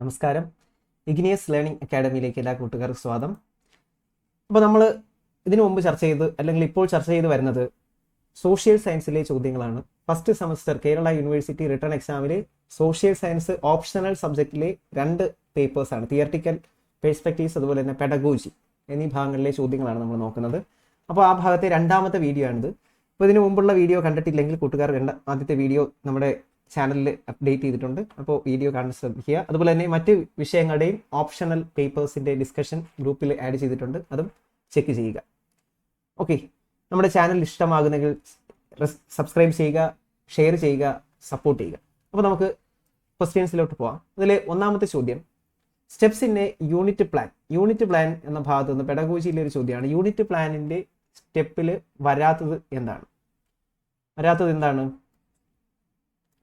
നമസ്കാരം. Igneous learning അക്കാഡമിയിലേക്ക് എല്ലാ കൂട്ടുകാർക്കും സ്വാഗതം. അപ്പോൾ നമ്മൾ ഇതിനു മുമ്പ് ചർച്ച ചെയ്ത് അല്ലെങ്കിൽ ഇപ്പോൾ ചർച്ച ചെയ്ത് വരുന്നത് സോഷ്യൽ സയൻസിലെ ചോദ്യങ്ങളാണ്. First semester Kerala university return എക്സാമിലെ social science optional സബ്ജക്റ്റിലെ രണ്ട് പേപ്പേഴ്സാണ് തിയറട്ടിക്കൽ പേഴ്സ്പെക്റ്റീവ്സ് അതുപോലെ തന്നെ പെഡഗോജി എന്നീ ഭാഗങ്ങളിലെ ചോദ്യങ്ങളാണ് നമ്മൾ നോക്കുന്നത്. അപ്പോൾ ആ ഭാഗത്തെ രണ്ടാമത്തെ വീഡിയോ ആണിത്. അപ്പോൾ ഇതിനു മുമ്പുള്ള വീഡിയോ കണ്ടിട്ടില്ലെങ്കിൽ കൂട്ടുകാർ ആദ്യത്തെ വീഡിയോ നമ്മുടെ ചാനലിൽ അപ്ഡേറ്റ് ചെയ്തിട്ടുണ്ട്. അപ്പോൾ വീഡിയോ കാണാൻ ശ്രദ്ധിക്കുക അതുപോലെ തന്നെ മറ്റ് വിഷയങ്ങളുടെയും ഓപ്ഷണൽ പേപ്പേഴ്സിന്റെ ഡിസ്കഷൻ ഗ്രൂപ്പിൽ ആഡ് ചെയ്തിട്ടുണ്ട്. അതും ചെക്ക് ചെയ്യുക. ഓക്കെ നമ്മുടെ ചാനൽ ഇഷ്ടമാകുന്നെങ്കിൽ സബ്സ്ക്രൈബ് ചെയ്യുക ഷെയർ ചെയ്യുക സപ്പോർട്ട് ചെയ്യുക. അപ്പോൾ നമുക്ക് ക്വസ്റ്റ്യൻസിലോട്ട് പോവാം. അതിലെ ഒന്നാമത്തെ ചോദ്യം steps in a unit plan unit plan എന്ന ഭാഗത്ത് നിന്ന് പെഡഗോജിയിലെ ഒരു ചോദ്യമാണ്. യൂണിറ്റ് പ്ലാനിന്റെ സ്റ്റെപ്പിൽ വരാത്തത് എന്താണ്? വരാത്തത് എന്താണ്?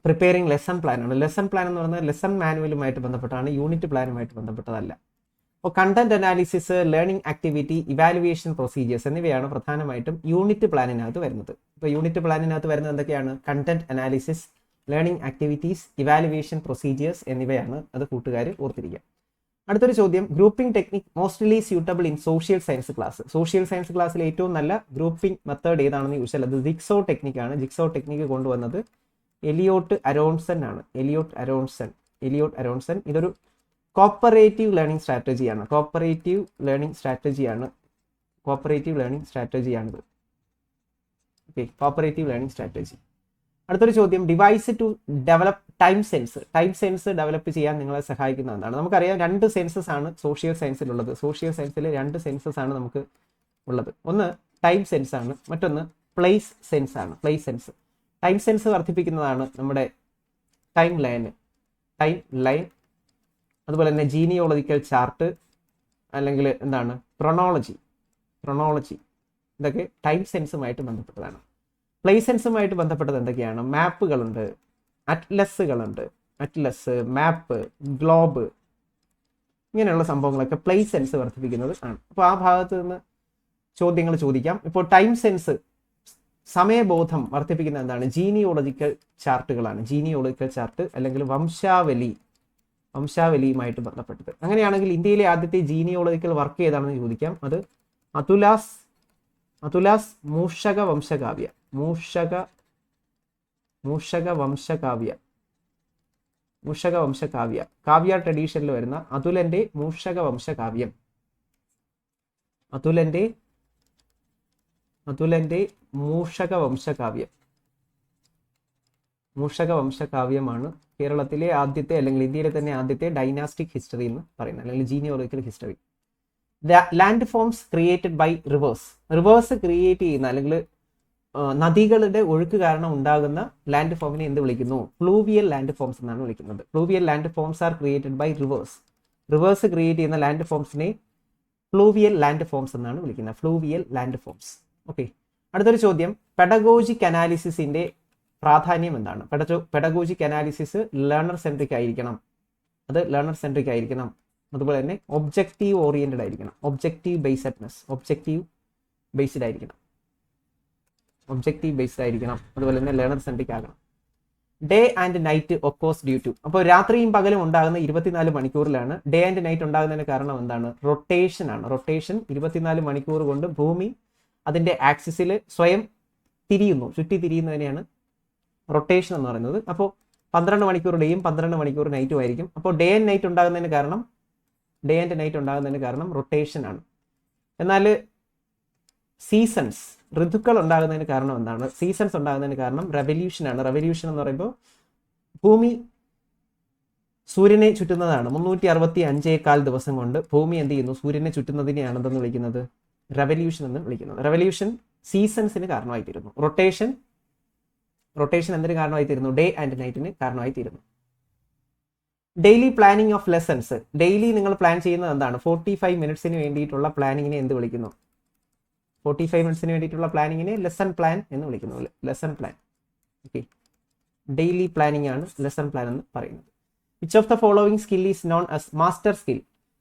പ്രിപ്പയറിംഗ് ലെസൺ പ്ലാൻ ആണ്. ലെസൺ പ്ലാൻ എന്ന് പറയുന്നത് ലെസൺ മാനുവലുമായിട്ട് ബന്ധപ്പെട്ടാണ് യൂണിറ്റ് പ്ലാനുമായിട്ട് ബന്ധപ്പെട്ടതല്ല. അപ്പോൾ content analysis learning activity evaluation procedures എന്നിവയാണ് പ്രധാനമായിട്ടും യൂണിറ്റ് പ്ലാനിനകത്ത് വരുന്നത്. ഇപ്പോൾ യൂണിറ്റ് പ്ലാനിനകത്ത് വരുന്നത് എന്തൊക്കെയാണ്? Content analysis learning activities evaluation procedures എന്നിവയാണ് അത് കൂട്ടുകാർ ഓർത്തിരിക്കുക. അടുത്തൊരു ചോദ്യം grouping technique mostly suitable in social science class social science ക്ലാസ്സിൽ ഏറ്റവും നല്ല ഗ്രൂപ്പിംഗ് മെത്തേഡ് ഏതാണെന്ന് ചോദിച്ചാൽ അത് ജിക്സോ ടെക്നിക്കാണ് ജിക്സോ ടെക്നിക്ക് കൊണ്ടുവന്നത് എലിയോട്ട് അരോൺസൺ ആണ്. എലിയോട്ട് അരോൺസൺ. എലിയോട്ട് അരോൺസൺ ഇതൊരു കോപ്പറേറ്റീവ് ലേണിംഗ് സ്ട്രാറ്റജിയാണ് കോപ്പറേറ്റീവ് ലേണിംഗ് സ്ട്രാറ്റജിയാണ് കോപ്പറേറ്റീവ് ലേണിംഗ് സ്ട്രാറ്റജിയാണിത് ഓക്കെ കോപ്പറേറ്റീവ് ലേണിംഗ് സ്ട്രാറ്റജി അടുത്തൊരു ചോദ്യം. Device to develop time sense time sense develop ചെയ്യാൻ നിങ്ങളെ സഹായിക്കുന്ന നമുക്കറിയാം രണ്ട് സെൻസസ് ആണ് സോഷ്യൽ സയൻസിലുള്ളത് സോഷ്യൽ സയൻസിൽ രണ്ട് സെൻസസ് ആണ് നമുക്ക് ഉള്ളത്. ഒന്ന് ടൈം സെൻസ് ആണ്. മറ്റൊന്ന് പ്ലേസ് സെൻസ് ആണ്. പ്ലേസ് സെൻസ് ടൈം സെൻസ് വർദ്ധിപ്പിക്കുന്നതാണ് നമ്മുടെ ടൈം ലൈൻ ടൈം ലൈൻ അതുപോലെ തന്നെ ജീനിയോളജിക്കൽ ചാർട്ട് അല്ലെങ്കിൽ എന്താണ്? ക്രൊണോളജി ക്രൊണോളജി ഇതൊക്കെ ടൈം സെൻസുമായിട്ട് ബന്ധപ്പെട്ടതാണ്. പ്ലേസ് സെൻസുമായിട്ട് ബന്ധപ്പെട്ടത് എന്തൊക്കെയാണ്? മാപ്പുകളുണ്ട് അറ്റ്ലസ്സുകളുണ്ട് അറ്റ്ലസ് മാപ്പ് ഗ്ലോബ് ഇങ്ങനെയുള്ള സംഭവങ്ങളൊക്കെ പ്ലേസ് സെൻസ് വർദ്ധിപ്പിക്കുന്നത് ആണ്. അപ്പോൾ ആ ഭാഗത്ത് നിന്ന് ചോദ്യങ്ങൾ ചോദിക്കാം. ഇപ്പോൾ ടൈം സെൻസ് സമയബോധം വർദ്ധിപ്പിക്കുന്ന എന്താണ്? ജീനിയോളജിക്കൽ ചാർട്ടുകളാണ് ജീനിയോളജിക്കൽ ചാർട്ട് അല്ലെങ്കിൽ വംശാവലി വംശാവലിയുമായിട്ട് ബന്ധപ്പെട്ടത്. അങ്ങനെയാണെങ്കിൽ ഇന്ത്യയിലെ ആദ്യത്തെ ജീനിയോളജിക്കൽ വർക്ക് ഏതാണെന്ന് ചോദിക്കാം. അത് അതുലാസ് അതുലാസ് മൂഷക വംശകാവ്യ. മൂഷക മൂഷക വംശകാവ്യ. മൂഷക വംശകാവ്യ. കാവ്യ ട്രഡീഷനിൽ വരുന്ന അതുലന്റെ മൂഷക വംശകാവ്യം. അതുലന്റെ അതുലന്റെ മൂഷക വംശകാവ്യം മൂഷക വംശകാവ്യമാണ് കേരളത്തിലെ ആദ്യത്തെ അല്ലെങ്കിൽ ഇന്ത്യയിലെ തന്നെ ആദ്യത്തെ ഡൈനാസ്റ്റിക് ഹിസ്റ്ററി എന്ന് പറയുന്നത് അല്ലെങ്കിൽ genealogical history landforms created by rivers rivers create ചെയ്യുന്ന അല്ലെങ്കിൽ നദികളുടെ ഒഴുക്ക് കാരണം ഉണ്ടാകുന്ന ലാൻഡ് ഫോമിനെ എന്ത് വിളിക്കുന്നു? ഫ്ലൂവിയൽ ലാൻഡ് ഫോംസ് എന്നാണ് വിളിക്കുന്നത്. Fluvial land forms are created by rivers rivers create ചെയ്യുന്ന ലാൻഡ് ഫോംസിനെ ഫ്ലൂവിയൽ ലാൻഡ് ഫോംസ് എന്നാണ് വിളിക്കുന്നത്. ഫ്ലൂവിയൽ ലാൻഡ് ഫോംസ് ഓക്കെ അടുത്തൊരു ചോദ്യം. പെഡഗോജിക് അനാലിസിസിന്റെ പ്രാധാന്യം എന്താണ്? Pedago pedagogic analysis learner centric ആയിരിക്കണം. അത് ലേണർ സെൻട്രിക് ആയിരിക്കണം. അതുപോലെ തന്നെ ഒബ്ജക്റ്റീവ് ഓറിയന്റഡ് ആയിരിക്കണം. ഒബ്ജക്റ്റീവ് ബേസ്ഡ്നെസ് ഒബ്ജക്റ്റീവ് ബേസ്ഡ് ആയിരിക്കണം. ഒബ്ജക്റ്റീവ് ബേസ്ഡ് ആയിരിക്കണം. അതുപോലെ തന്നെ ലേണർ സെൻട്രിക് ആകണം. Day and night occurs due to അപ്പോൾ രാത്രിയും പകലും ഉണ്ടാകുന്ന ഇരുപത്തിനാല് മണിക്കൂറിലാണ് ഡേ ആൻഡ് നൈറ്റ് ഉണ്ടാകുന്നതിന് കാരണം എന്താണ്? റൊട്ടേഷൻ ആണ്. റൊട്ടേഷൻ ഇരുപത്തിനാല് മണിക്കൂർ കൊണ്ട് ഭൂമി അതിന്റെ ആക്സിസിൽ സ്വയം തിരിയുന്നു ചുറ്റി തിരിയുന്നതിനെയാണ് റൊട്ടേഷൻ എന്ന് പറയുന്നത്. അപ്പോൾ പന്ത്രണ്ട് മണിക്കൂർ ഡേയും പന്ത്രണ്ട് മണിക്കൂർ നൈറ്റും ആയിരിക്കും. അപ്പോൾ ഡേ ആൻഡ് നൈറ്റ് ഉണ്ടാകുന്നതിന് കാരണം ഡേ ആൻഡ് നൈറ്റ് ഉണ്ടാകുന്നതിന് കാരണം റൊട്ടേഷൻ ആണ്. എന്നാൽ സീസൺസ് ഋതുക്കൾ ഉണ്ടാകുന്നതിന് കാരണം എന്താണ്? സീസൺസ് ഉണ്ടാകുന്നതിന് കാരണം റെവല്യൂഷൻ ആണ്. റെവല്യൂഷൻ എന്ന് പറയുമ്പോൾ ഭൂമി സൂര്യനെ ചുറ്റുന്നതാണ്. മുന്നൂറ്റി അറുപത്തി അഞ്ചേകാൽ ദിവസം കൊണ്ട് ഭൂമി എന്ത് ചെയ്യുന്നു? സൂര്യനെ ചുറ്റുന്നതിനെയാണ് എന്തെന്ന് വിളിക്കുന്നത്. റെവല്യൂഷൻ എന്ന് വിളിക്കുന്നത്. റെവല്യൂഷൻ സീസൺസിന് കാരണമായി തീരുന്നു റൊട്ടേഷൻ റൊട്ടേഷൻ എന്തിന് കാരണമായി തീരുന്നു ഡേ ആൻഡ് നൈറ്റിന് കാരണമായി തീരുന്നു daily planning of lessons daily നിങ്ങൾ പ്ലാൻ ചെയ്യുന്നത് എന്താണ്? ഫോർട്ടി ഫൈവ് മിനിറ്റ്സിന് വേണ്ടിയിട്ടുള്ള പ്ലാനിങ്ങിനെ എന്ത് വിളിക്കുന്നു? ഫോർട്ടി ഫൈവ് മിനിറ്റ്സിന് വേണ്ടിയിട്ടുള്ള പ്ലാനിങ്ങിനെ ലെസൺ പ്ലാൻ എന്ന് വിളിക്കുന്നു. Lesson plan okay daily planning ആണ് ലെസൺ പ്ലാൻ എന്ന് പറയുന്നത്. Which of the following skill is known as master skill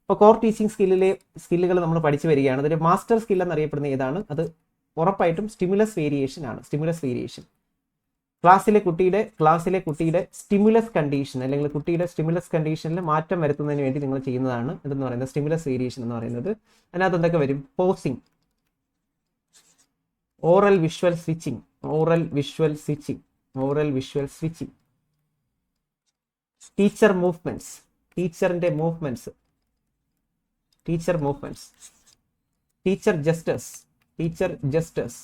ഇപ്പോൾ കോർ ടീച്ചിങ് സ്കില്ലിലെ സ്കില്ലുകൾ നമ്മൾ പഠിച്ചു വരികയാണ്. അതിൽ മാസ്റ്റർ സ്കിൽ എന്നറിയപ്പെടുന്ന ഏതാണ്? അത് ഉറപ്പായിട്ടും സ്റ്റിമുലസ് വേരിയേഷൻ ആണ്. സ്റ്റിമുലസ് വേരിയേഷൻ ക്ലാസ്സിലെ കുട്ടിയുടെ ക്ലാസ്സിലെ കുട്ടിയുടെ സ്റ്റിമുലസ് കണ്ടീഷൻ അല്ലെങ്കിൽ കുട്ടിയുടെ സ്റ്റിമുലസ് കണ്ടീഷനിൽ മാറ്റം വരുത്തുന്നതിന് വേണ്ടി നിങ്ങൾ ചെയ്യുന്നതാണ് ഇതെന്ന് പറയുന്നത് സ്റ്റിമുലസ് വേരിയേഷൻ എന്ന് പറയുന്നത്. അതിനകത്ത് എന്തൊക്കെ വരും? Pausing oral visual switching oral visual switching oral visual switching teacher movements ടീച്ചറിന്റെ movements teacher movements teacher gestures teacher gestures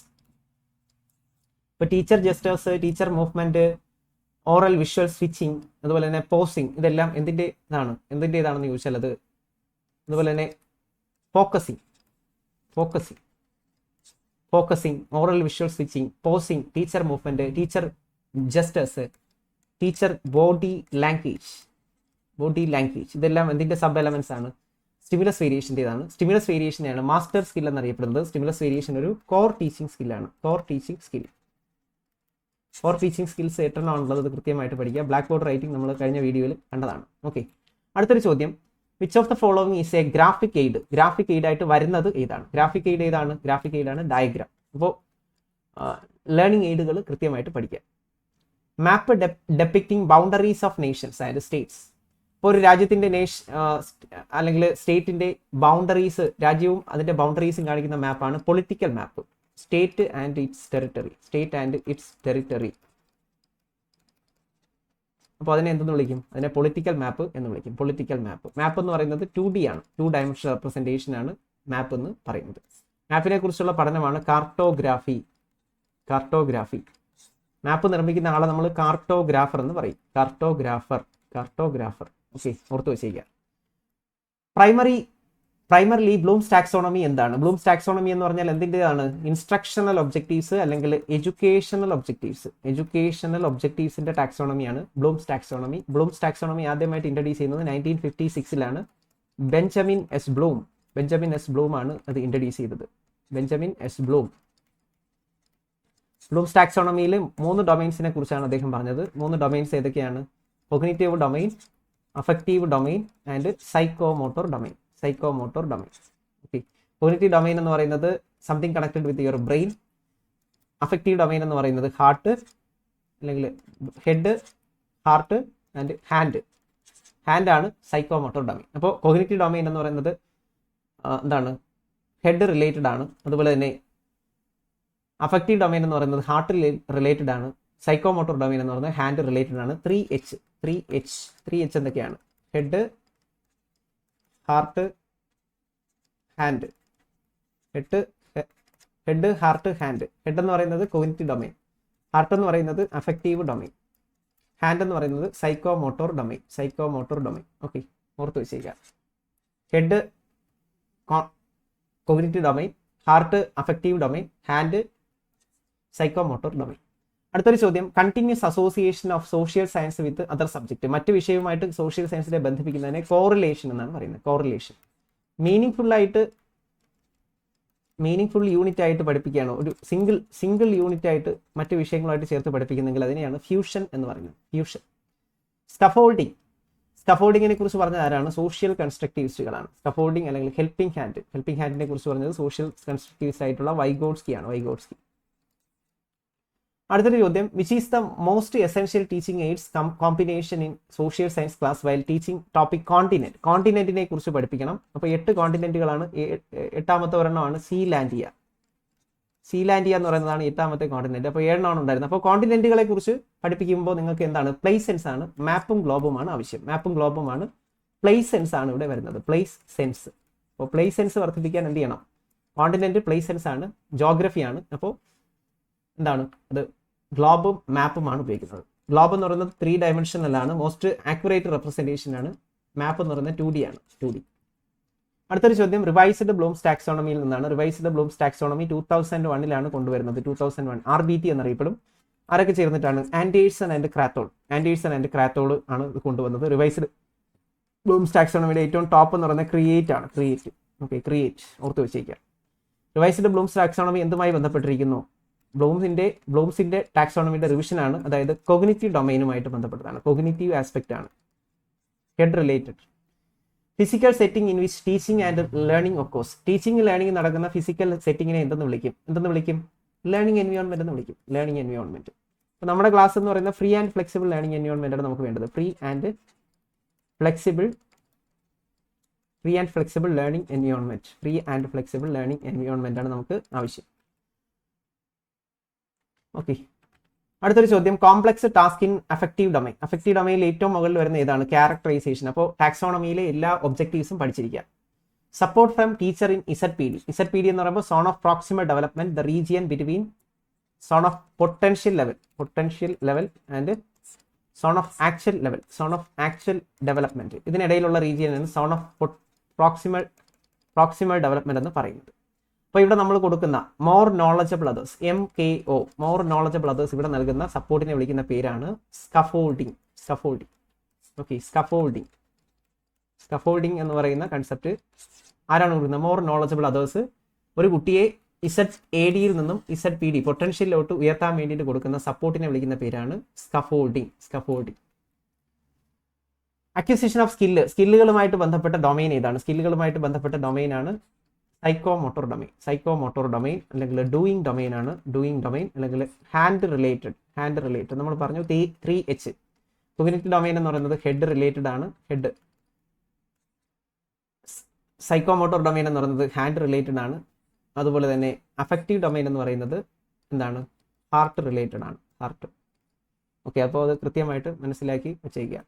ഇപ്പൊ teacher gestures teacher movement oral visual switching അതുപോലെ തന്നെ പോസിങ് ഇതെല്ലാം എന്തിന്റെ ഇതാണ്? എന്തിന്റെ ഇതാണെന്ന് ചോദിച്ചാൽ അത് അതുപോലെ തന്നെ focusing focusing focusing oral visual switching pausing teacher movement teacher gestures teacher body language body language ഇതെല്ലാം എന്തിന്റെ സബ് എലമെന്റ്സ് ആണ്? സ്റ്റിമുലസ് വേരിയേഷന്റെതാണ് സ്റ്റിമുലസ് വേരിയേഷനെയാണ് മാസ്റ്റർ സ്കിൽ എന്നറിയപ്പെടുന്നത്. സ്റ്റിമുലസ് വേരിയേഷൻ ഒരു core teaching സ്കില്ലാണ് core teaching skill core teaching skills എട്ടെണ്ണം ഉള്ളത് കൃത്യമായിട്ട് പഠിക്കുക ബ്ലാക്ക് ബോർഡ് റൈറ്റിംഗ് നമ്മൾ കഴിഞ്ഞ വീഡിയോയിൽ കണ്ടതാണ്. ഓക്കെ അടുത്തൊരു ചോദ്യം. Which of the following is a graphic aid graphic aid ആയിട്ട് വരുന്നത് ഏതാണ്? ഗ്രാഫിക് എയ്ഡ് ഏതാണ്? ഗ്രാഫിക് എയ്ഡ് ആണ് ഡയഗ്രാം അപ്പോൾ ലേണിംഗ് എയ്ഡുകൾ കൃത്യമായിട്ട് പഠിക്കുക map depicting boundaries of nations അതായത് സ്റ്റേറ്റ്സ് ഇപ്പോൾ ഒരു രാജ്യത്തിന്റെ നേഷ അല്ലെങ്കിൽ സ്റ്റേറ്റിന്റെ ബൗണ്ടറീസ് രാജ്യവും അതിന്റെ ബൗണ്ടറീസും കാണിക്കുന്ന മാപ്പാണ് political map state and its territory state and its territory അപ്പോൾ അതിനെ എന്തെന്ന് വിളിക്കും? അതിനെ പൊളിറ്റിക്കൽ മാപ്പ് എന്ന് വിളിക്കും. പൊളിറ്റിക്കൽ മാപ്പ് മാപ്പ് എന്ന് പറയുന്നത് ടു ഡി ആണ്. ടു ഡയമെൻഷൻ റെപ്രസെന്റേഷൻ ആണ് മാപ്പ് എന്ന് പറയുന്നത്. മാപ്പിനെ കുറിച്ചുള്ള പഠനമാണ് കാർട്ടോഗ്രാഫി കാർട്ടോഗ്രാഫി മാപ്പ് നിർമ്മിക്കുന്ന ആളെ നമ്മൾ കാർട്ടോഗ്രാഫർ എന്ന് പറയും. കാർട്ടോഗ്രാഫർ കാർട്ടോഗ്രാഫർ ഓക്കെ ഓർത്ത് വെച്ചേക്കുക പ്രൈമറി പ്രൈമറിലി ബ്ലൂംസ് ടാക്സോണമി എന്താണ്? ബ്ലൂംസ് ടാക്സോണമി എന്ന് പറഞ്ഞാൽ എന്തിന്റെതാണ്? ഇൻസ്ട്രക്ഷണൽ ഒബ്ജക്റ്റീവ്സ് അല്ലെങ്കിൽ എഡ്യൂക്കേഷണൽ ഒബ്ജക്റ്റീവ്സ് എഡ്യൂക്കേഷണൽ ഒബ്ജക്റ്റീവ്സിന്റെ ടാക്സോണമിയാണ് ബ്ലൂംസ് ടാക്സോണമി ബ്ലൂംസ് ടാക്സോണമി ആദ്യമായിട്ട് ഇൻട്രൊഡ്യൂസ് ചെയ്യുന്നത് nineteen fifty സിക്സിലാണ് Benjamin S Bloom Benjamin S Bloom ആണ് അത് ഇൻട്രൊഡ്യൂസ് ചെയ്തത്. ബെഞ്ചമിൻ എസ് ബ്ലൂം ബ്ലൂംസ് ടാക്സോണമിയിൽ മൂന്ന് ഡൊമൈൻസിനെ കുറിച്ചാണ് അദ്ദേഹം പറഞ്ഞത്. മൂന്ന് ഡൊമൈൻസ് ഏതൊക്കെയാണ്? Cognitive domain affective domain and psychomotor domain psychomotor domain okay cognitive domain എന്ന് പറയുന്നത് something connected with your brain affective domain എന്ന് പറയുന്നത് ഹാർട്ട് അല്ലെങ്കിൽ ഹെഡ് ഹാർട്ട് ആൻഡ് ഹാൻഡ് ഹാൻഡാണ് സൈക്കോമോട്ടോർ ഡൊമൈൻ അപ്പോൾ കോഗ്നിറ്റീവ് ഡൊമൈൻ എന്ന് പറയുന്നത് എന്താണ്? ഹെഡ് റിലേറ്റഡ് ആണ്. അതുപോലെ തന്നെ അഫക്റ്റീവ് ഡൊമൈൻ എന്ന് പറയുന്നത് ഹാർട്ട് റിലേറ്റഡ് ആണ്. സൈക്കോമോട്ടോർ ഡൊമൈൻ എന്ന് പറയുന്നത് ഹാൻഡ് റിലേറ്റഡ് ആണ്. Three H three H three H എന്തൊക്കെയാണ്? Head heart hand head head heart hand head എന്ന് പറയുന്നത് കോഗ്നിറ്റീവ് ഡൊമൈൻ ഹാർട്ട് എന്ന് പറയുന്നത് അഫക്റ്റീവ് ഡൊമൈൻ ഹാൻഡ് എന്ന് പറയുന്നത് psycho motor domain psycho motor domain okay ഓർത്ത് വെച്ചേക്കാം. Head cognitive domain heart affective domain hand psycho motor domain അടുത്തൊരു ചോദ്യം. Continuous association of social science with other subject മറ്റു വിഷയവുമായിട്ട് സോഷ്യൽ സയൻസിനെ ബന്ധിപ്പിക്കുന്നതിനെ കോറിലേഷൻ എന്നാണ് പറയുന്നത്. കോറിലേഷൻ മീനിങ് ഫുള്ളായിട്ട് മീനിങ് ഫുൾ യൂണിറ്റ് ആയിട്ട് പഠിപ്പിക്കുകയാണോ. ഒരു സിംഗിൾ സിംഗിൾ യൂണിറ്റ് ആയിട്ട് മറ്റു വിഷയങ്ങളുമായിട്ട് ചേർത്ത് പഠിപ്പിക്കുന്നെങ്കിൽ അതിനെയാണ് ഫ്യൂഷൻ എന്ന് പറയുന്നത്. ഫ്യൂഷൻ സ്കഫോൾഡിങ് സ്കഫോൾഡിങ്ങിനെ കുറിച്ച് പറഞ്ഞ ആരാണ്? സോഷ്യൽ കൺസ്ട്രക്റ്റീവിസ്റ്റുകളാണ് സ്കഫോൾഡിങ് അല്ലെങ്കിൽ ഹെൽപ്പിംഗ് ഹാൻഡ് ഹെൽപ്പിംഗ് ഹാൻഡിനെ കുറിച്ച് പറഞ്ഞത് സോഷ്യൽ കൺസ്ട്രക്റ്റീവിസ്റ്റ് ആയിട്ടുള്ള വൈഗോഡ്സ്കി ആണ്. വൈഗോഡ്സ്കി അടുത്തൊരു ചോദ്യം. Which is the most essential teaching aids combination in social science class while teaching topic continent കോണ്ടിനെന്റിനെ കുറിച്ച് പഠിപ്പിക്കണം. അപ്പോൾ എട്ട് കോണ്ടിനെന്റുകളാണ് എട്ടാമത്തെ ഒരെണ്ണമാണ് സീലാൻഡിയ. സീലാൻഡിയ എന്ന് പറയുന്നതാണ് എട്ടാമത്തെ കോണ്ടിനെന്റ് അപ്പോൾ ഏഴെണ്ണമാണ് ഉണ്ടായിരുന്നത്. അപ്പോൾ കോണ്ടിനെന്റുകളെ കുറിച്ച് പഠിപ്പിക്കുമ്പോൾ നിങ്ങൾക്ക് എന്താണ്? പ്ലേസ് സെൻസ് ആണ് മാപ്പും ഗ്ലോബുമാണ് ആവശ്യം. മാപ്പും ഗ്ലോബുമാണ് പ്ലേസ് സെൻസ് ആണ്. ഇവിടെ വരുന്നത്. പ്ലേസ് സെൻസ് അപ്പോൾ പ്ലേസ് സെൻസ് വർദ്ധിപ്പിക്കാൻ എന്ത് ചെയ്യണം? കോണ്ടിനെന്റ് പ്ലേസ് സെൻസ് ആണ്. ജോഗ്രഫിയാണ് അപ്പോൾ എന്താണ്? അത് ഗ്ലോബും മാപ്പുമാണ് ഉപയോഗിക്കുന്നത്. ഗ്ലോബ് എന്ന് പറയുന്നത് ത്രീ ഡയമെൻഷനിലാണ് മോസ്റ്റ് ആക്യുറേറ്റ് റെപ്രസെന്റേഷൻ ആണ്. മാപ്പ് എന്ന് പറയുന്നത് ടു ഡി ആണ്. ടു ഡി അടുത്തൊരു ചോദ്യം. റിവൈസ്ഡ് ബ്ലൂംസ് ടാക്സോണമിയിൽ നിന്നാണ് revised Bloom's taxonomy two thousand വണ്ണിലാണ് കൊണ്ടുവരുന്നത്. Two thousand one R B T എന്നറിയപ്പെടും. ആരൊക്കെ ചേർന്നിട്ടാണ്? Anderson and Krathwohl Anderson and Krathwohl ആണ് ഇത് കൊണ്ടുവന്നത്. റിവൈസ്ഡ് ബ്ലൂംസ് ടാക്സോണമിയുടെ ഏറ്റവും ടോപ്പ് എന്ന് പറയുന്നത് ക്രിയേറ്റ് ആണ്. ക്രിയേറ്റ് ഓക്കെ ക്രിയേറ്റ് ഓർത്ത് വെച്ചേക്കാം റിവൈസ്ഡ് ബ്ലൂംസ് ടാക്സോണമി എന്തുമായി ബന്ധപ്പെട്ടിരിക്കുന്നു? ബ്ലൂംസിന്റെ ബ്ലൂംസിന്റെ ടാക്സോണമിയുടെ റിവിഷനാണ് അതായത് കൊഗ്നിറ്റീവ് ഡൊമൈനുമായിട്ട് ബന്ധപ്പെട്ടതാണ്. കൊഗ്നിറ്റീവ് ആസ്പെക്റ്റ് ആണ്. Head related physical setting in which teaching and learning course teaching learning നടക്കുന്ന ഫിസിക്കൽ സെറ്റിങ്ങിനെ എന്തെന്ന് വിളിക്കും? എന്തെന്ന് വിളിക്കും? ലേണിംഗ് എൻവയോൺമെന്റ് എന്ന് വിളിക്കും. ലേണിംഗ് എൻവയോൺമെന്റ് അപ്പോൾ നമ്മുടെ ക്ലാസ് എന്ന് പറയുന്ന free and flexible learning environment ആണ് നമുക്ക് വേണ്ടത്. Free and flexible free and flexible learning environment free and flexible learning environment ആണ് നമുക്ക് ആവശ്യം. ഓക്കെ അടുത്തൊരു ചോദ്യം. Complex task in affective domain affective ഡൊമൈനിൽ ഏറ്റവും മുകളിൽ വരുന്ന ഏതാണ്? ക്യാരക്ടറൈസേഷൻ അപ്പോൾ ടാക്സോണമിയിലെ എല്ലാ ഒബ്ജക്റ്റീവ്സും പഠിച്ചിരിക്കുക. Support from teacher in Z P D Z P D എന്ന് പറയുമ്പോൾ zone of proximal development the region between zone of potential level potential level and zone of actual level zone of actual development ഇതിനിടയിലുള്ള region zone of proximal proximal development എന്ന് പറയുന്നത്. അപ്പോൾ ഇവിടെ നമ്മൾ കൊടുക്കുന്ന more knowledgeable others M K O more knowledgeable others ഇവിടെ നൽകുന്ന സപ്പോർട്ടിനെ വിളിക്കുന്ന പേരാണ് scaffolding scaffolding okay scaffolding scaffolding എന്ന് പറയുന്ന കൺസെപ്റ്റ് ആരാണ് കൊടുക്കുന്നത്? മോർ നോളജബിൾ അതേഴ്സ് ഒരു കുട്ടിയെ ഇസഡ് എ ഡിയിൽ നിന്നും ഇസഡ് പി ഡി പൊട്ടൻഷ്യലിലോട്ട് ഉയർത്താൻ വേണ്ടിയിട്ട് കൊടുക്കുന്ന സപ്പോർട്ടിനെ വിളിക്കുന്ന പേരാണ് scaffolding scaffolding acquisition of skill സ്കില്ലുകളുമായിട്ട് ബന്ധപ്പെട്ട ഡൊമൈൻ ഏതാണ്? സ്കില്ലുകളുമായിട്ട് ബന്ധപ്പെട്ട ഡൊമൈൻ ആണ് psycho motor domain psycho motor domain അല്ലെങ്കിൽ ഡൂയിങ് ഡൊമൈൻ ആണ് ഡൂയിങ് ഡൊമൈൻ അല്ലെങ്കിൽ ഹാൻഡ് റിലേറ്റഡ് ഹാൻഡ് റിലേറ്റഡ് നമ്മൾ പറഞ്ഞു ത്രീ എച്ച് കൊഗ്നിറ്റീവ് ഡൊമൈൻ എന്ന് പറയുന്നത് ഹെഡ് റിലേറ്റഡ് ആണ്. ഹെഡ് സൈക്കോ മോട്ടോർ ഡൊമൈൻ എന്ന് പറയുന്നത് ഹാൻഡ് റിലേറ്റഡ് ആണ്. അതുപോലെ തന്നെ അഫക്റ്റീവ് ഡൊമൈൻ എന്ന് പറയുന്നത് എന്താണ്? ഹാർട്ട് റിലേറ്റഡ് ആണ്. ഹാർട്ട് ഓക്കെ അപ്പോൾ അത് കൃത്യമായിട്ട് മനസ്സിലാക്കി വെച്ചേക്കുക.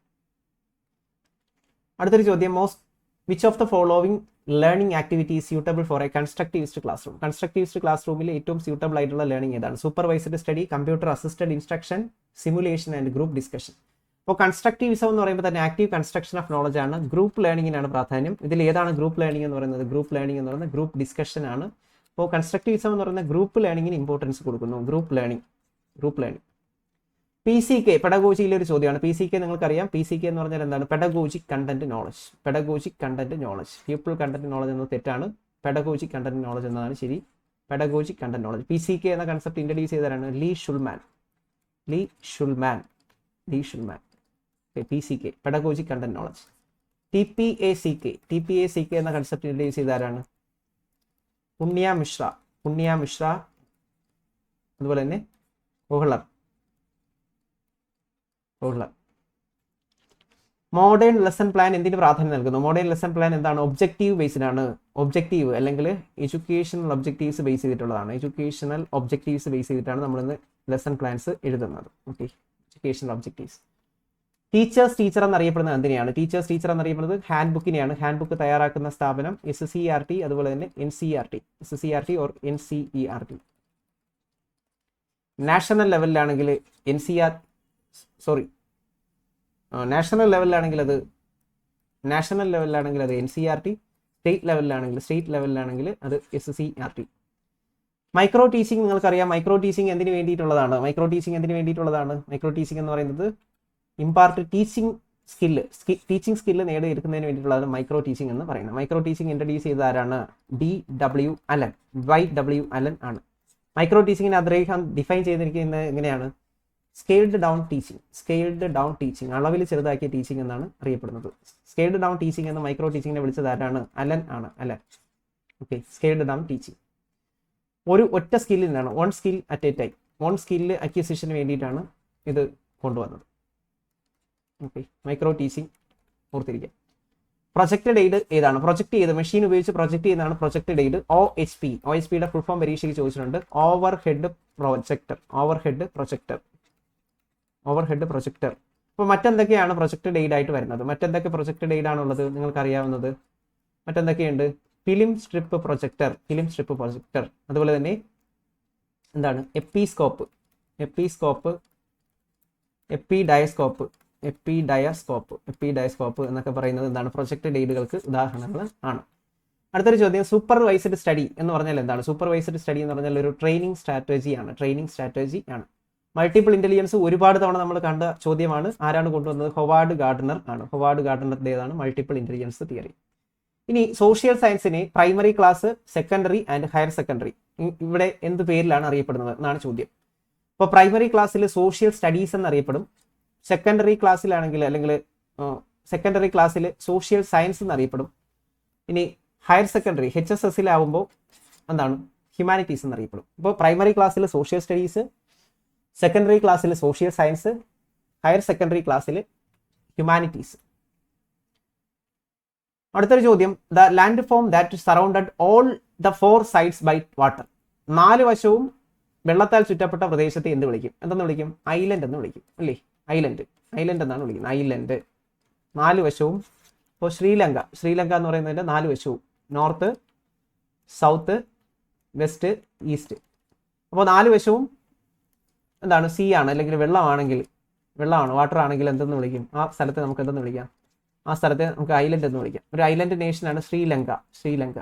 അടുത്തൊരു ചോദ്യം most which of the following learning activity suitable for a constructivist classroom constructivist class റൂമിൽ ഏറ്റവും സ്യൂട്ടബിൾ ആയിട്ടുള്ള ലേണിംഗ് ഏതാണ്? Supervised study computer assisted instruction simulation and group discussion അപ്പോൾ കൺസ്ട്രക്റ്റീവിസം എന്ന് പറയുമ്പോൾ തന്നെ ആക്റ്റീവ് കൺസ്ട്രക്ഷൻ ഓഫ് നോളജ് ആണ്. ഗ്രൂപ്പ് ലേണിംഗിനാണ് പ്രാധാന്യം. ഇതിൽ ഏതാണ് ഗ്രൂപ്പ് ലേണിംഗ് എന്ന് പറയുന്നത്? ഗ്രൂപ്പ് ലേണിംഗ് എന്ന് പറയുന്നത് ഗ്രൂപ്പ് ഡിസ്കഷൻ ആണ്. അപ്പോൾ കൺസ്ട്രക്റ്റീവിസം എന്ന് പറയുന്ന ഗ്രൂപ്പ് ലേണിംഗിന് ഇമ്പോർട്ടൻസ് കൊടുക്കുന്നു. Group learning group learning P C K പെഡഗോജിയിലെ ഒരു ചോദ്യമാണ്. പി സി കെ നിങ്ങൾക്കറിയാം. പി സി കെ എന്ന് പറഞ്ഞാൽ എന്താണ്? Pedagogic content knowledge pedagogic content knowledge people content knowledge എന്നത് തെറ്റാണ്. പെഡഗോജിക് കണ്ടന്റ് നോളജ് എന്നതാണ് ശരി. Pedagogic content knowledge P C K എന്ന കൺസെപ്റ്റ് ഇൻട്രഡ്യൂസ് ചെയ്തതാണ് Lee Shulman Lee Shulman Lee Shulman P C K pedagogic content knowledge T P A C K T P A C K എന്ന concept introduce ചെയ്തതാരാണ് പുണ്യ മിശ്ര പുണ്യ മിശ്ര അതുപോലെ തന്നെ Koehler Koehler modern lesson plan എന്തിന് പ്രാധാന്യം നൽകുന്നു? Modern lesson plan എന്താണ്? Objective based ആണ്. Objective അല്ലെങ്കിൽ എഡ്യൂക്കേഷണൽ ഒബ്ജക്റ്റീവ്സ് ബേസ് ചെയ്തിട്ടുള്ളതാണ്. എഡ്യൂക്കേഷണൽ ഒബ്ജക്റ്റീവ്സ് ബേസ് ചെയ്തിട്ടാണ് നമ്മളിന്ന് ലെസൺ പ്ലാൻസ് എഴുതുന്നത്. Okay educational objectives teachers teacher എന്നറിയപ്പെടുന്നത് എന്തിനെയാണ്? ടീച്ചേഴ്സ് ടീച്ചർ എന്നറിയപ്പെടുന്നത് ഹാൻഡ് ബുക്കിനെയാണ് ഹാൻഡ് ബുക്ക് തയ്യാറാക്കുന്ന സ്ഥാപനം എസ് സി ആർ ടി അതുപോലെ തന്നെ N C R T S C R T or N C E R T national ലെവലിലാണെങ്കിൽ N C R sorry national ലെവലിലാണെങ്കിൽ അത് national ലെവലിലാണെങ്കിൽ അത് N C R T state ലെവലിലാണെങ്കിൽ state ലെവലിലാണെങ്കിൽ അത് S C R T micro teaching നിങ്ങൾക്കറിയാം. Micro teaching എന്തിനു വേണ്ടിയിട്ടുള്ളതാണ്? Micro teaching എന്തിനു വേണ്ടിയിട്ടുള്ളതാണ്? മൈക്രോ ടീച്ചിങ് എന്ന് പറയുന്നത് impart teaching skill teaching skill നേടിയെടുക്കുന്നതിന് വേണ്ടിയിട്ടുള്ളതാണ് മൈക്രോ ടീച്ചിങ് എന്ന് പറയുന്നത്. മൈക്രോ ടീച്ചിങ് ഇൻട്രഡ്യൂസ് ചെയ്ത ആരാണ്? D W Allen Y W Allen ആണ്. മൈക്രോ ടീച്ചിങ്ങിനെ അദ്ദേഹം ഡിഫൈൻ ചെയ്തിരിക്കുന്നത് എങ്ങനെയാണ്? Scaled down teaching scaled down teaching അളവിൽ ചെറുതാക്കിയ ടീച്ചിങ് എന്നാണ് അറിയപ്പെടുന്നത്. സ്കെയിൽഡ് ഡൗൺ ടീച്ചിങ് എന്ന് മൈക്രോ ടീച്ചിങ്ങിനെ വിളിച്ചത് ആരാണ്? അലൻ ആണ് Allen. Okay scaled down teaching. ഒരു ഒറ്റ സ്കില്ലിനാണ് one skill at a time one skill അക്യൂസിഷന് വേണ്ടിയിട്ടാണ് ഇത് കൊണ്ടുവന്നത്. ഓക്കെ മൈക്രോ ടീച്ചിങ് ഓർത്തിരിക്കുക. പ്രൊജക്റ്റഡ് എയ്ഡ് ഏതാണ്? പ്രൊജക്ട് ചെയ്ത് മെഷീൻ ഉപയോഗിച്ച് പ്രൊജക്ട് ചെയ്താണ് projected aid O H P O H പിയുടെ ഫുൾ ഫോം പരീക്ഷയ്ക്ക് ചോദിച്ചിട്ടുണ്ട്. Overhead projector overhead projector overhead projector അപ്പോൾ മറ്റെന്തൊക്കെയാണ് പ്രൊജക്റ്റഡ് എയ്ഡ് ആയിട്ട് വരുന്നത്? മറ്റെന്തൊക്കെ പ്രൊജക്റ്റഡ് എയ്ഡ് ആണുള്ളത് നിങ്ങൾക്ക് അറിയാവുന്നത്. മറ്റെന്തൊക്കെയുണ്ട്? Film strip projector film strip projector അതുപോലെ തന്നെ എന്താണ്? എപ്പിസ്കോപ്പ് എപ്പിസ്കോപ്പ് എപ്പി ഡയസ്കോപ്പ് എപ്പി ഡയസ്കോപ്പ് എപ്പി ഡയസ്കോപ്പ് എന്നൊക്കെ പറയുന്നത് എന്താണ്? പ്രൊജക്റ്റഡ് എയ്ഡുകൾക്ക് ഉദാഹരണങ്ങൾ ആണ്. അടുത്തൊരു ചോദ്യം സൂപ്പർവൈസ്ഡ് സ്റ്റഡി എന്ന് പറഞ്ഞാൽ എന്താണ്? സൂപ്പർവൈസ്ഡ് സ്റ്റഡി എന്ന് പറഞ്ഞാൽ ഒരു ട്രെയിനിങ് സ്ട്രാറ്റജിയാണ് ട്രെയിനിങ് സ്ട്രാറ്റജി ആണ്. മൾട്ടിപ്പിൾ ഇന്റലിജൻസ് ഒരുപാട് തവണ നമ്മൾ കണ്ട ചോദ്യമാണ്. ആരാണ് കൊണ്ടുവന്നത്? ഹൊവാർഡ് ഗാർഡനർ ആണ്. ഹൊവാർഡ് ഗാർഡനറുടേതാണ് മൾട്ടിപ്പിൾ ഇന്റലിജൻസ് തിയറി ഇനി social സയൻസിനെ primary class secondary and higher secondary ഇവിടെ എന്ത് പേരിലാണ് അറിയപ്പെടുന്നത് എന്നാണ് ചോദ്യം. ഇപ്പോൾ പ്രൈമറി ക്ലാസ്സിൽ സോഷ്യൽ സ്റ്റഡീസ് എന്നറിയപ്പെടും. സെക്കൻഡറി ക്ലാസ്സിലാണെങ്കിൽ അല്ലെങ്കിൽ സെക്കൻഡറി ക്ലാസ്സിൽ സോഷ്യൽ സയൻസ് എന്നറിയപ്പെടും. ഇനി ഹയർ സെക്കൻഡറി എച്ച് എസ് എസിലാവുമ്പോൾ എന്താണ്? ഹ്യൂമാനിറ്റീസ് എന്നറിയപ്പെടും. ഇപ്പോൾ പ്രൈമറി ക്ലാസ്സിൽ സോഷ്യൽ സ്റ്റഡീസ് സെക്കൻഡറി ക്ലാസ്സിൽ സോഷ്യൽ സയൻസ് ഹയർ സെക്കൻഡറി ക്ലാസ്സിൽ ഹ്യൂമാനിറ്റീസ് അടുത്തൊരു ചോദ്യം. The land form that surrounded all the four sides by water നാല് വശവും വെള്ളത്താൽ ചുറ്റപ്പെട്ട പ്രദേശത്തെ എന്ത് വിളിക്കും? എന്തെന്ന് വിളിക്കും? ഐലൻഡ് എന്ന് വിളിക്കും അല്ലേ? ഐലൻഡ് ഐലൻഡ് എന്നാണ് വിളിക്കുന്നത്. ഐലൻഡ് നാല് വശവും ഇപ്പോൾ ശ്രീലങ്ക. ശ്രീലങ്ക എന്ന് പറയുന്നതിന്റെ നാല് വശവും. നോർത്ത് സൗത്ത് വെസ്റ്റ് ഈസ്റ്റ് അപ്പോൾ നാല് വശവും എന്താണ് സീ ആണ് അല്ലെങ്കിൽ വെള്ളമാണെങ്കിൽ വെള്ളമാണ് വാട്ടർ ആണെങ്കിൽ എന്തെന്ന് വിളിക്കും? ആ സ്ഥലത്തെ നമുക്ക് എന്തെന്ന് വിളിക്കാം? ആ സ്ഥലത്തെ നമുക്ക് ഐലൻഡ് എന്ന് വിളിക്കാം. ഒരു ഐലൻഡ് നേഷനാണ് ശ്രീലങ്ക ശ്രീലങ്ക.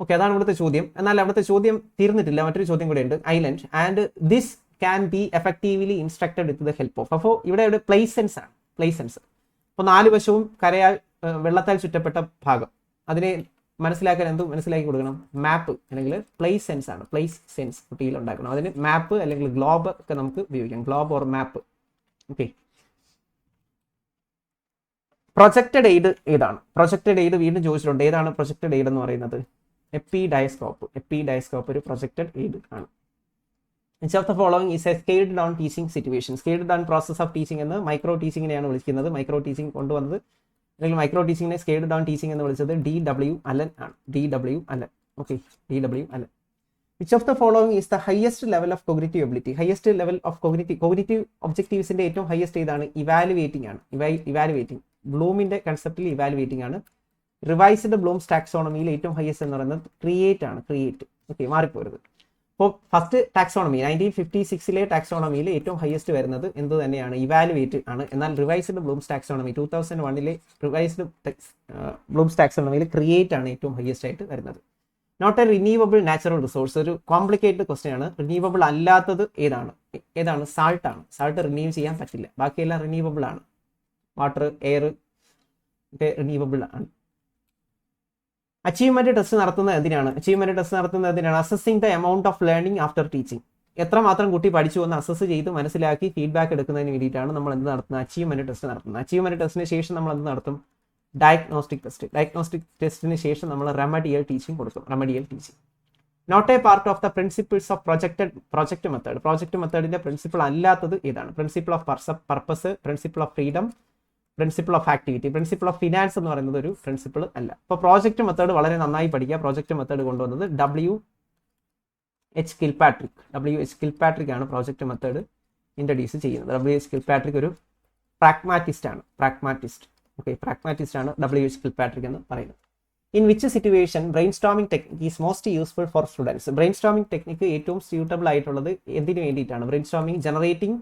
ഓക്കെ അതാണ് ഇവിടുത്തെ ചോദ്യം. എന്നാൽ അവിടുത്തെ ചോദ്യം തീർന്നിട്ടില്ല. മറ്റൊരു ചോദ്യം കൂടെ ഉണ്ട് island and this can be effectively instructed with the help of അപ്പോൾ ഇവിടെ ഇവിടെ പ്ലേസൻസ് ആണ്. പ്ലേസൻസ് അപ്പോൾ നാല് വശവും കരയാൽ വെള്ളത്താൽ ചുറ്റപ്പെട്ട ഭാഗം. അതിനെ മനസ്സിലാക്കാൻ എന്ത് മനസ്സിലാക്കി കൊടുക്കണം. മാപ്പ് അല്ലെങ്കിൽ പ്ലേസ് സെൻസ് ആണ്. പ്ലേസ് സെൻസ് കുട്ടിയിൽ ഉണ്ടാക്കണം. അതിന് മാപ്പ് അല്ലെങ്കിൽ ഗ്ലോബ് ഒക്കെ നമുക്ക് ഉപയോഗിക്കാം. Globe or map okay projected aid ഏതാണ്? പ്രൊജക്റ്റഡ് എയ്ഡ് വീണ്ടും ചോദിച്ചിട്ടുണ്ട്. ഏതാണ് പ്രൊജക്റ്റഡ് എയ്ഡ് എന്ന് പറയുന്നത്? എപ്പി ഡയസ്കോപ്പ് എപ്പി ഡയസ്കോപ്പ് ഒരു പ്രൊജക്റ്റഡ് എയ്ഡ് ആണ്. Each of the following is a scaled down teaching situation scaled down process of teaching എന്ന് മൈക്രോ ടീച്ചിങ്ങിനെയാണ് വിളിക്കുന്നത്. മൈക്രോ ടീച്ചിങ് കൊണ്ടുവന്നത്. അല്ലെങ്കിൽ മൈക്രോ ടീച്ചിങ്ങിനെ സ്കേഡ് ഡൗൺ ടീച്ചിങ് എന്ന് വിളിച്ചത് ഡി ഡബ്ല്യു അലൻ ആണ്. D W Allen okay D W Allen which of the following is the highest level of cognitive ability highest level of cognitive cognitive ഒബ്ജക്റ്റീവ്സിന്റെ ഏറ്റവും highest ഏതാണ്? Evaluating ആണ്. Evaluating ബ്ലൂമിന്റെ കൺസെപ്റ്റിൽ evaluating ആണ്. Revised Bloom's ടാക്സോണമിയിൽ ഏറ്റവും highest എന്ന് പറയുന്നത് ക്രിയേറ്റ് ആണ്. ക്രിയേറ്റ് ഓക്കെ മാറിപ്പോരുത്. അപ്പോൾ ഫസ്റ്റ് ടാക്സോണമി നയന്റീൻ ഫിഫ്റ്റി സിക്സിലെ ടാക്സോണമിയിൽ ഏറ്റവും ഹയസ്റ്റ് വരുന്നത് എന്ത് തന്നെയാണ്? ഇവാലുവേറ്റ് ആണ്. എന്നാൽ revised Bloom's taxonomy two thousand വണ്ണിലെ റിവൈസ്ഡ് ബ്ലൂംസ് ടാക്സോണമിയിൽ ക്രിയേറ്റ് ആണ് ഏറ്റവും ഹയസ്റ്റ് ആയിട്ട് വരുന്നത്. Not a renewable natural resource ഒരു കോംപ്ലിക്കേറ്റഡ് ക്വസ്റ്റ്യൻ ആണ്. റിന്യൂവബിൾ അല്ലാത്തത് ഏതാണ്? ഏതാണ്? സാൾട്ട് ആണ്. സാൾട്ട് റിന്യൂവ് ചെയ്യാൻ പറ്റില്ല. ബാക്കിയെല്ലാം റിന്യൂവബിൾ ആണ്. വാട്ടർ എയർ ഒക്കെ റിന്യൂവബിൾ ആണ്. അച്ചീവ്മെന്റ് ടെസ്റ്റ് നടത്തുന്നത് എന്തിനാണ്? അച്ചീവ്മെന്റ് ടെസ്റ്റ് നടത്തുന്നത് എന്തിനാണ്? Assessing the amount of learning after teaching എത്രമാത്രം കുട്ടി പഠിച്ചു എന്ന് അസസ് ചെയ്ത് മനസ്സിലാക്കി ഫീഡ്ബാക്ക് എടുക്കുന്നതിന് വേണ്ടിയിട്ടാണ് നമ്മൾ എന്ത് നടത്തുന്നത്? അച്ചീവ്മെന്റ് ടെസ്റ്റ് നടത്തുന്നത്. അച്ചീവ്മെന്റ് ടെസ്റ്റിന് ശേഷം നമ്മൾ എന്ത് നടത്തും? ഡയഗ്നോസ്റ്റിക് ടെസ്റ്റ് ഡയഗ്നോസ്റ്റിക് ടെസ്റ്റിന് ശേഷം നമ്മൾ റെമഡിയൽ ടീച്ചിങ് കൊടുക്കും. Remedial teaching not a part of the principles of projected project method project മെത്തേഡിന്റെ principle അല്ലാത്തത് ഇതാണ് principle of purpose principle of freedom principle of activity principle of finance എന്ന് പറയുന്നത് ഒരു principle അല്ല. അപ്പോൾ പ്രോജക്റ്റ് മെത്തേഡ് വളരെ നന്നായി പഠിക്കുക. പ്രോജക്റ്റ് മെത്തേഡ് കൊണ്ടുവന്നത് W H Kilpatrick W H Kilpatrick ആണ് പ്രോജക്റ്റ് മെത്തേഡ് ഇൻട്രഡ്യൂസ് ചെയ്യുന്നത്. ഡബ്ല്യു എച്ച് കിൽപാട്രിക് ഒരു പ്രാഗ്മാറ്റിസ്റ്റ് ആണ്. പ്രാഗ്മാറ്റിസ്റ്റ് ഓക്കെ പ്രാഗ്മാറ്റിസ്റ്റ് ആണ് ഡബ്ല്യു എച്ച് കിൽപാട്രിക് എന്ന് പറയുന്നത്. In which situation brainstorming technique is most useful for students brainstorming technique ഏറ്റവും suitable ആയിട്ടുള്ളത് എന്തിനു വേണ്ടിയിട്ടാണ്? Brainstorming generating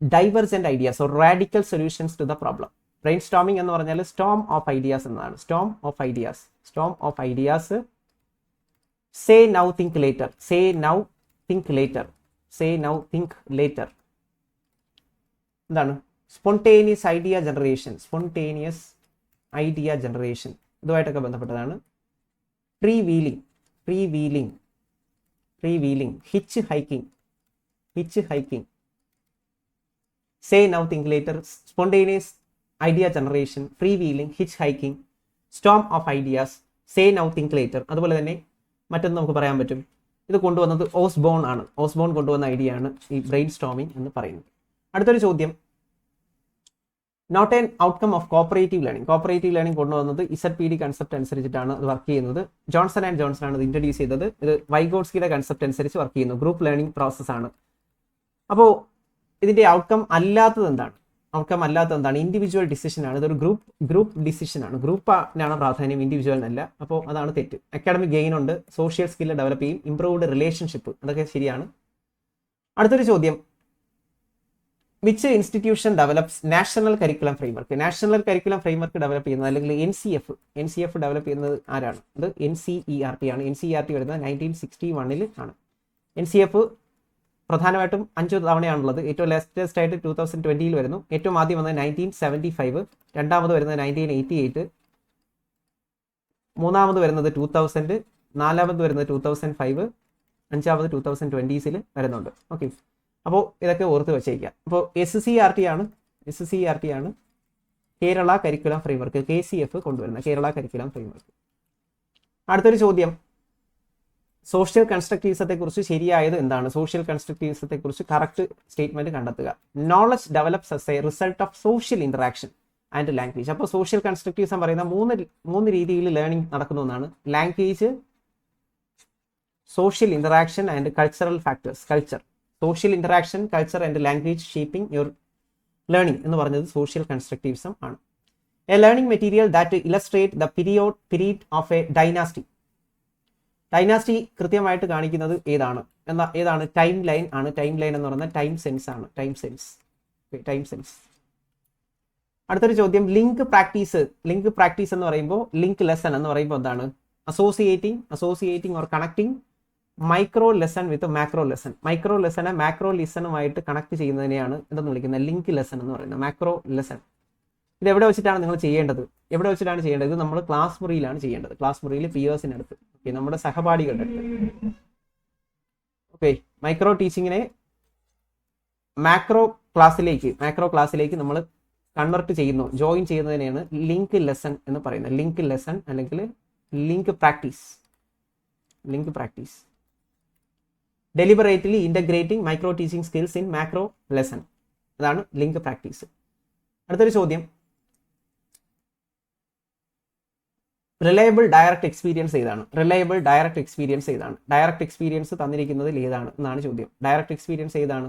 divergent ideas or radical solutions to the problem brainstorming എന്ന് പറഞ്ഞാൽ സ്റ്റോം ഓഫ് ഐഡിയാസ് എന്നാണ്. Storm of ideas storm of ideas say now think later say now think later say now think later എന്താണ്? Spontaneous idea generation spontaneous idea generation ഇതുമായിട്ടൊക്കെ ബന്ധപ്പെട്ടതാണ്. Wheeling freewheeling freewheeling hitchhiking hitchhiking say now think later spontaneous idea generation freewheeling hitchhiking storm of ideas say now think later അതുപോലെ തന്നെ മറ്റൊന്ന് നമുക്ക് പറയാൻ പറ്റും. ഇത് കൊണ്ടുവന്നത് ഓസ്ബോൺ ആണ്. ഓസ്ബോൺ കൊണ്ടുവന്ന ഐഡിയ ആണ് ഈ ബ്രെയിൻ സ്റ്റോമിംഗ് എന്ന് പറയുന്നത്. അടുത്തൊരു ചോദ്യം. Not an outcome of cooperative learning cooperative learning കൊണ്ടുവന്നത് ഇസഡ് പി ഡി കൺസെപ്റ്റ് അനുസരിച്ചിട്ടാണ് അത് വർക്ക് ചെയ്യുന്നത്. ജോൺസൺ ആൻഡ് ജോൺസൺ ആണ് ഇത് ഇൻട്രൊഡ്യൂസ് ചെയ്തത്. ഇത് വൈഗോഡ്സ്കിയുടെ കൺസെപ്റ്റ് അനുസരിച്ച് വർക്ക് ചെയ്യുന്നു. ഗ്രൂപ്പ് ലേണിംഗ് പ്രോസസ്സാണ് അപ്പോൾ ഇതിന്റെ ഔട്ട്കം അല്ലാത്തത് എന്താണ്? ഔട്ട്കം അല്ലാത്ത എന്താണ് ഇൻഡിവിജ്വൽ ഡിസിഷൻ ആണ്. ഇതൊരു ഗ്രൂപ്പ് ഗ്രൂപ്പ് ഡിസിഷൻ ആണ്. ഗ്രൂപ്പിനാണ് പ്രാധാന്യം ഇൻഡിവിജ്വലിനല്ല അപ്പോൾ അതാണ് തെറ്റ്. അക്കാഡമിക് ഗെയിൻ ഉണ്ട്. സോഷ്യൽ സ്കില്ല് ഡെവലപ്പ് ചെയ്യും. ഇംപ്രൂവ്ഡ് റിലേഷൻഷിപ്പ് അതൊക്കെ ശരിയാണ്. അടുത്തൊരു ചോദ്യം. Which institution develops national curriculum framework national curriculum framework develop ചെയ്യുന്നത് അല്ലെങ്കിൽ N C F N C F develop ചെയ്യുന്നത് ആരാണ്? അത് N C E R T ആണ്. എൻ സി ആർ ടി വരുന്നത് നയന്റീൻ സിക്സ്റ്റി വണ്ണിൽ ആണ്. എൻ സി എഫ് പ്രധാനമായിട്ടും അഞ്ച് തവണയാണുള്ളത്. ഏറ്റവും ലേറ്റസ്റ്റ് ആയിട്ട് ടൂ തൗസൻഡ് ട്വന്റിയിൽ വരുന്നു. ഏറ്റവും ആദ്യം വന്നത് നയന്റീൻ സെവന്റി ഫൈവ് രണ്ടാമത് വരുന്നത് നയന്റീൻ എയ്റ്റി എയ്റ്റ് മൂന്നാമത് വരുന്നത് ടൂ തൗസൻഡ് നാലാമത് വരുന്നത് ടൂ തൗസൻഡ് ഫൈവ് അഞ്ചാമത് ടൂ തൗസൻഡ് ട്വന്റീസിൽ വരുന്നുണ്ട്. ഓക്കെ അപ്പോൾ ഇതൊക്കെ ഓർത്ത് വെച്ചേക്കാം. അപ്പോൾ എസ് സി ആർ ടി ആണ്. എസ് സി ആർ ടി ആണ് Kerala curriculum framework K C F കൊണ്ടുവരുന്നത് കേരള കരിക്കുലം ഫ്രെയിംവർക്ക് അടുത്തൊരു ചോദ്യം. സോഷ്യൽ കൺസ്ട്രക്റ്റീവ്സത്തെ കുറിച്ച് ശരിയായത് എന്താണ്? സോഷ്യൽ കൺസ്ട്രക്റ്റീവ്സത്തെ കുറിച്ച് കറക്റ്റ് സ്റ്റേറ്റ്മെന്റ് കണ്ടെത്തുക. Knowledge develops as a result of social interaction and language അപ്പോൾ സോഷ്യൽ കൺസ്ട്രക്റ്റീവ്സ് പറയുന്ന മൂന്ന് മൂന്ന് രീതിയിൽ ലേണിംഗ് നടക്കുന്ന ഒന്നാണ് language social interaction and cultural factors culture social interaction culture and language shaping your learning എന്ന് പറഞ്ഞത് സോഷ്യൽ കൺസ്ട്രക്റ്റീവ്സം ആണ്. A learning material that illustrate the period period of a dynasty dynasty കൃത്യമായിട്ട് കാണിക്കുന്നത് ഏതാണ്? എന്നാ ഏതാണ്? ടൈം ലൈൻ ആണ്. Timeline എന്ന് പറയുന്നത് ടൈം സെൻസ് ആണ്. ടൈം സെൻസ് ടൈം സെൻസ് അടുത്തൊരു ചോദ്യം. ലിങ്ക് പ്രാക്ടീസ് ലിങ്ക് പ്രാക്ടീസ് എന്ന് പറയുമ്പോൾ ലിങ്ക് ലെസൺ എന്ന് പറയുമ്പോൾ എന്താണ്? Associating associating or connecting micro lesson with macro lesson micro ലെസനെ macro ലെസണുമായിട്ട് കണക്ട് ചെയ്യുന്നതിനെയാണ് എന്തെന്ന് വിളിക്കുന്നത്? ലിങ്ക് ലെസൺ എന്ന് പറയുന്നത്. മാക്രോ ലെസൺ ഇത് എവിടെ വെച്ചിട്ടാണ് നിങ്ങൾ ചെയ്യേണ്ടത്? എവിടെ വെച്ചിട്ടാണ് ചെയ്യേണ്ടത്? ഇത് നമ്മൾ ക്ലാസ് മുറിയിലാണ് ചെയ്യേണ്ടത്. ക്ലാസ് മുറിയിൽ പിയേഴ്സിന്റെ അടുത്ത്. ഓക്കെ നമ്മുടെ സഹപാഠികളുടെ അടുത്ത്. ഓക്കെ മൈക്രോ ടീച്ചിങ്ങിനെ മാക്രോ ക്ലാസ്സിലേക്ക് മാക്രോ ക്ലാസ്സിലേക്ക് നമ്മൾ കൺവെർട്ട് ചെയ്യുന്നു. ജോയിൻ ചെയ്യുന്നതിനെയാണ് ലിങ്ക് ലെസൺ എന്ന് പറയുന്നത്. ലിങ്ക് ലെസൺ അല്ലെങ്കിൽ link practice link practice deliberately integrating micro teaching skills in macro lesson അതാണ് ലിങ്ക് പ്രാക്ടീസ് അടുത്തൊരു ചോദ്യം. റിലയബിൾ ഡയറക്റ്റ് എക്സ്പീരിയൻസ് ഏതാണ്? റിലയബിൾ ഡയറക്റ്റ് എക്സ്പീരിയൻസ് ഏതാണ്? ഡയറക്റ്റ് എക്സ്പീരിയൻസ് തന്നിരിക്കുന്നതിൽ ഏതാണ് എന്നാണ് ചോദ്യം. ഡയറക്റ്റ് എക്സ്പീരിയൻസ് ഏതാണ്?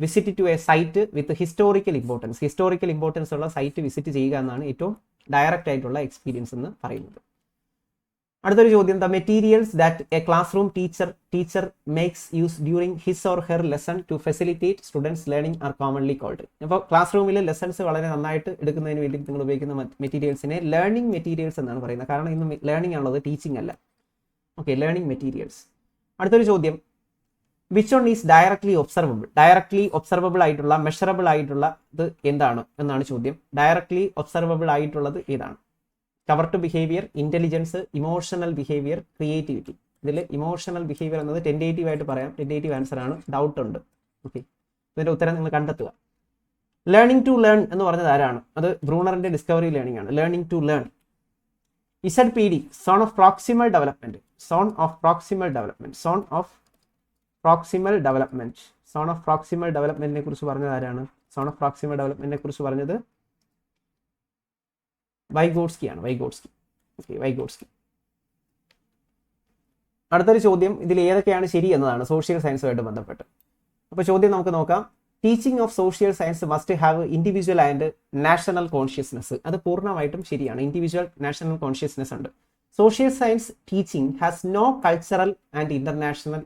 Visit to a site with historical importance historical importance ഉള്ള സൈറ്റ് വിസിറ്റ് ചെയ്യുക എന്നാണ് ഏറ്റവും ഡയറക്റ്റ് ആയിട്ടുള്ള എക്സ്പീരിയൻസ് എന്ന് പറയുന്നത്. അടുത്തൊരു ചോദ്യം the materials that a classroom teacher teacher makes use during his or her lesson to facilitate students learning are commonly called അപ്പോൾ ക്ലാസ് റൂമിൽ ലെസൺസ് വളരെ നന്നായിട്ട് എടുക്കുന്നതിന് വേണ്ടി നിങ്ങൾ ഉപയോഗിക്കുന്ന മെറ്റീരിയൽസിനെ ലേണിംഗ് മെറ്റീരിയൽസ് എന്നാണ് പറയുന്നത്. കാരണം ഇന്ന് ലേണിംഗ് ആണുള്ളത് ടീച്ചിങ് അല്ല. ഓക്കെ ലേണിംഗ് മെറ്റീരിയൽസ് അടുത്തൊരു ചോദ്യം. Which one is directly observable directly observable ആയിട്ടുള്ള മെഷറബിൾ ആയിട്ടുള്ള ഇത് എന്താണ്? എന്നാണ് ചോദ്യം. ഡയറക്ട്ലി ഒബ്സർവബിൾ ആയിട്ടുള്ളത് ഏതാണ്? Covert behaviour intelligence emotional behaviour creativity ഇതിൽ ഇമോഷണൽ ബിഹേവിയർ എന്നത് ടെൻഡേറ്റീവ് ആയിട്ട് പറയാം. ടെൻഡേറ്റീവ് ആൻസർ ആണ്. ഡൗട്ട് ഉണ്ട്. ഓക്കെ ഇതിന്റെ ഉത്തരം നിങ്ങൾ കണ്ടെത്തുക. ലേണിംഗ് ടു ലേൺ എന്ന് പറഞ്ഞത് ആരാണ്? അത് ബ്രൂണറിന്റെ ഡിസ്കവറി ലേണിംഗ് ആണ്. Learning to learn Z P D zone of proximal development zone of proximal development zone of proximal development zone of proximal ഡെവലപ്മെന്റിനെ കുറിച്ച് പറഞ്ഞത് ആരാണ്? സോൺ ഓഫ് പ്രോക്സിമൽ ഡെവലപ്മെന്റിനെ കുറിച്ച് പറഞ്ഞത് വൈഗോഡ്സ്കി ആണ് വൈഗോഡ്സ്കി ഓക്കെ വൈഗോഡ്സ്കി അടുത്തൊരു ചോദ്യം ഇതിൽ ഏതൊക്കെയാണ് ശരി എന്നതാണ് സോഷ്യൽ സയൻസുമായിട്ട് ബന്ധപ്പെട്ട്. അപ്പോൾ ചോദ്യം നമുക്ക് നോക്കാം. Teaching of social science must have individual and national consciousness അത് പൂർണമായിട്ടും ശരിയാണ്. ഇൻഡിവിജ്വൽ നാഷണൽ കോൺഷ്യസ്നെസ് ഉണ്ട്. Social science teaching has no cultural and international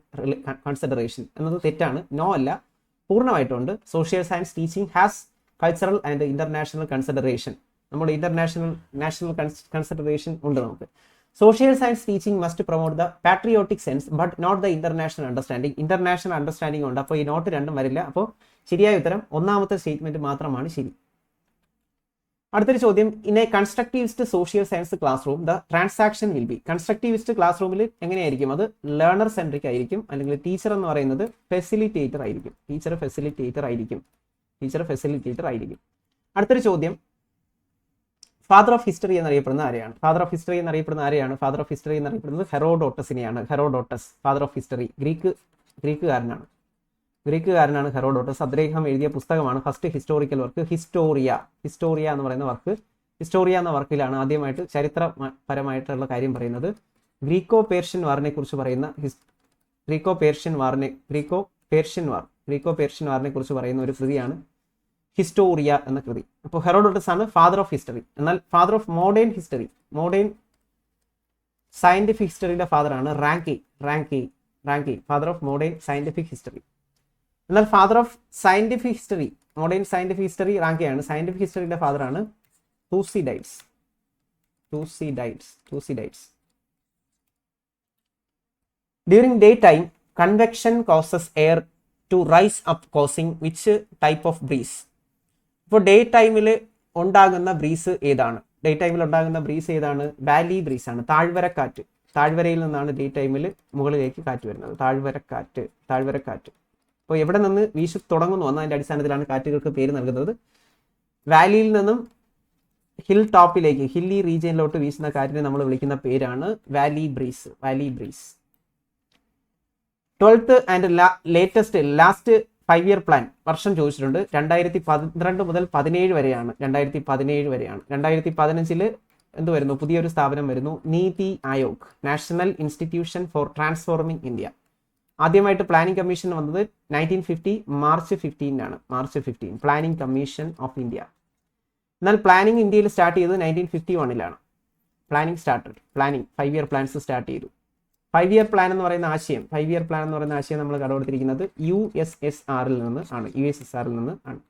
consideration എന്നത് തെറ്റാണ്. നോ അല്ല. പൂർണമായിട്ടുണ്ട്. Social science teaching has cultural and international consideration നമ്മുടെ international national consideration ഉണ്ട് നമുക്ക്. Social science teaching must promote the patriotic sense but not the international understanding international understanding ഉണ്ട്. അപ്പോൾ ഈ not രണ്ടും വരില്ല. അപ്പോൾ ശരിയായ ഉത്തരം ഒന്നാമത്തെ സ്റ്റേറ്റ്മെന്റ് മാത്രമാണ് ശരി. അടുത്തൊരു ചോദ്യം. In a constructivist social science classroom the transaction will be constructivist class റൂമിൽ എങ്ങനെയായിരിക്കും? അത് ലേണർ സെൻട്രിക് ആയിരിക്കും. അല്ലെങ്കിൽ ടീച്ചർ എന്ന് പറയുന്നത് ഫെസിലിറ്റേറ്റർ ആയിരിക്കും. ടീച്ചർ ഫെസിലിറ്റേറ്റർ ആയിരിക്കും. ടീച്ചർ ഫെസിലിറ്റേറ്റർ ആയിരിക്കും. അടുത്തൊരു ചോദ്യം. ഫാദർ ഓഫ് ഹിസ്റ്ററി എന്നറിയപ്പെടുന്ന ആരെയാണ്? ഫാദർ ഓഫ് ഹിസ്റ്ററി എന്നറിയപ്പെടുന്ന ആരെയാണ്? ഫാദർ ഓഫ് ഹിസ്റ്ററി എന്നറിയപ്പെടുന്നത് ഹെറോഡോട്ടസിനെയാണ്. Herodotus father of history Greek ഗ്രീക്കുകാരനാണ്. ഗ്രീക്കുകാരനാണ് ഹെറോഡോട്ടസ്. അദ്ദേഹം എഴുതിയ പുസ്തകമാണ് first historical work Historia Historia എന്ന് പറയുന്ന വർക്ക് ഹിസ്റ്റോറിയ എന്ന വർക്കിലാണ് ആദ്യമായിട്ട് ചരിത്രപരമായിട്ടുള്ള കാര്യം പറയുന്നത്. ഗ്രീക്കോ പേർഷ്യൻ വാറിനെ കുറിച്ച് പറയുന്ന Greco Persian വാറിനെ Greco Persian war Greco Persian വാറിനെ കുറിച്ച് പറയുന്ന ഒരു കൃതിയാണ് ഹിസ്റ്റോറിയ എന്ന കൃതി. അപ്പോൾ ഹെറോഡോട്ടസ് ആണ് ഫാദർ ഓഫ് ഹിസ്റ്ററി എന്നാൽ father of modern history modern scientific ഹിസ്റ്ററിയുടെ ഫാദറാണ് Ranke Ranke Ranke father of modern scientific history എന്നാൽ father of scientific history modern scientific history റാങ്കിയാണ് scientific ഹിസ്റ്ററിയുടെ ഫാദറാണ് Thucydides Thucydides Thucydides during day time convection causes air to rise up causing which type of breeze ഇപ്പോൾ day ടൈമിൽ ഉണ്ടാകുന്ന breeze ഏതാണ്? Day ടൈമിൽ ഉണ്ടാകുന്ന breeze ഏതാണ്? Valley breeze ആണ്. താഴ്വരക്കാറ്റ്. താഴ്വരയിൽ നിന്നാണ് ഡേ ടൈമിൽ മുകളിലേക്ക് കാറ്റ് വരുന്നത്. താഴ്വരക്കാറ്റ്. താഴ്വരക്കാറ്റ്. അപ്പോൾ എവിടെ നിന്ന് വീശി തുടങ്ങുന്നു? എന്നതിന്റെ അടിസ്ഥാനത്തിലാണ് കാറ്റുകൾക്ക് പേര് നൽകുന്നത്. വാലിയിൽ നിന്നും ഹിൽ ടോപ്പിലേക്ക് ഹില്ലി റീജിയനിലോട്ട് വീശുന്ന കാറ്റിനെ നമ്മൾ വിളിക്കുന്ന പേരാണ് valley breeze valley breeze twelfth and latest last five year plan വർഷം ചോദിച്ചിട്ടുണ്ട്. രണ്ടായിരത്തി പന്ത്രണ്ട് മുതൽ പതിനേഴ് വരെയാണ്. രണ്ടായിരത്തി പതിനേഴ് വരെയാണ്. രണ്ടായിരത്തി പതിനഞ്ചിൽ എന്ത് വരുന്നു? പുതിയൊരു സ്ഥാപനം വരുന്നു. NITI Aayog national institution for transforming India. ആദ്യമായിട്ട് പ്ലാനിംഗ് കമ്മീഷൻ വന്നത് nineteen fifty March ഫിഫ്റ്റീനാണ് March fifteen planning commission of India എന്നാൽ പ്ലാനിംഗ് ഇന്ത്യയിൽ സ്റ്റാർട്ട് ചെയ്തത് nineteen fifty വണ്ണിലാണ് planning started planning five year plans start ചെയ്തു. ഫൈവ് ഇയർ പ്ലാൻ എന്ന് പറയുന്ന ആശയം five year plan എന്ന് പറയുന്ന ആശയം നമ്മൾ കടമെടുത്തിരിക്കുന്നത് യു എസ് എസ് ആറിൽ നിന്ന് ആണ് യു എസ് എസ് ആറിൽ നിന്ന് ആണ്.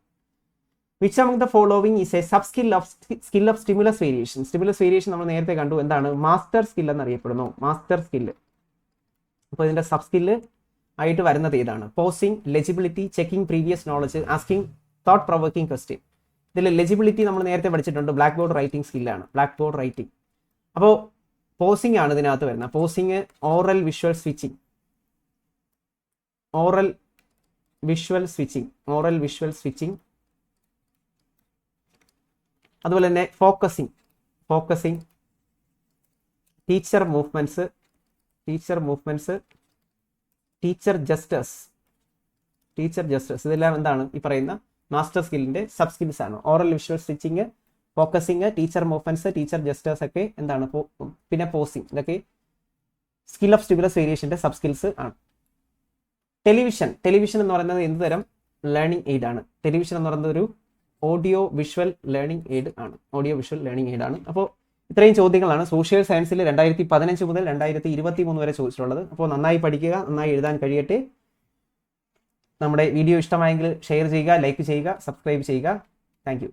Which among the following is a sub skill of skill of stimulus variation stimulus variation നമ്മൾ നേരത്തെ കണ്ടു എന്താണ്? മാസ്റ്റർ സ്കിൽ എന്നറിയപ്പെടുന്നു മാസ്റ്റർ സ്കില്ല് അപ്പോൾ ഇതിന്റെ സബ് സ്കില്ല് ആയിട്ട് വരുന്നത് ഏതാണ്? Posing legibility checking previous knowledge asking thought provoking question ഇതിൽ ലെജിബിലിറ്റി നമ്മൾ നേരത്തെ പഠിച്ചിട്ടുണ്ട് ബ്ലാക്ക് ബോർഡ് റൈറ്റിംഗ് സ്കില്ലാണ് ബ്ലാക്ക് ബോർഡ് റൈറ്റിംഗ് അപ്പോൾ പോസിംഗ് ആണ് ഇതിനകത്ത് വരുന്നത്. Posing oral visual switching oral visual switching oral visual switching അതുപോലെ തന്നെ focusing focusing teacher movements teacher movements teacher gestures teacher gestures ഇതെല്ലാം എന്താണ്? ഈ പറയുന്ന മാസ്റ്റർ സ്കില്ലിന്റെ സബ് സ്കിൽസ് ആണ്. Oral visual stitching focusing teacher movements teacher gestures ഒക്കെ എന്താണ്? പിന്നെ പോസിങ് ഇതൊക്കെ സ്കിൽ ഓഫ് സ്റ്റിബുലസ് വേരിയേഷന്റെ സബ് സ്കിൽസ് ആണ്. ടെലിവിഷൻ ടെലിവിഷൻ എന്ന് പറയുന്നത് എന്ത് തരം? ലേണിംഗ് എയ്ഡ് ആണ്. ടെലിവിഷൻ എന്ന് പറയുന്നത് ഒരു ഓഡിയോ വിഷ്വൽ ലേണിംഗ് എയ്ഡ് ആണ്. ഓഡിയോ വിഷ്വൽ ലേണിംഗ് എയ്ഡ് ആണ്. അപ്പോൾ ഇത്രയും ചോദ്യങ്ങളാണ് സോഷ്യൽ സയൻസിൽ രണ്ടായിരത്തി പതിനഞ്ച് മുതൽ രണ്ടായിരത്തി ഇരുപത്തി മൂന്ന് വരെ ചോദിച്ചിട്ടുള്ളത്. അപ്പോൾ നന്നായി പഠിക്കുക നന്നായി എഴുതാൻ കഴിയട്ടെ. നമ്മുടെ വീഡിയോ ഇഷ്ടമായെങ്കിൽ ഷെയർ ചെയ്യുക ലൈക്ക് ചെയ്യുക സബ്സ്ക്രൈബ് ചെയ്യുക. താങ്ക്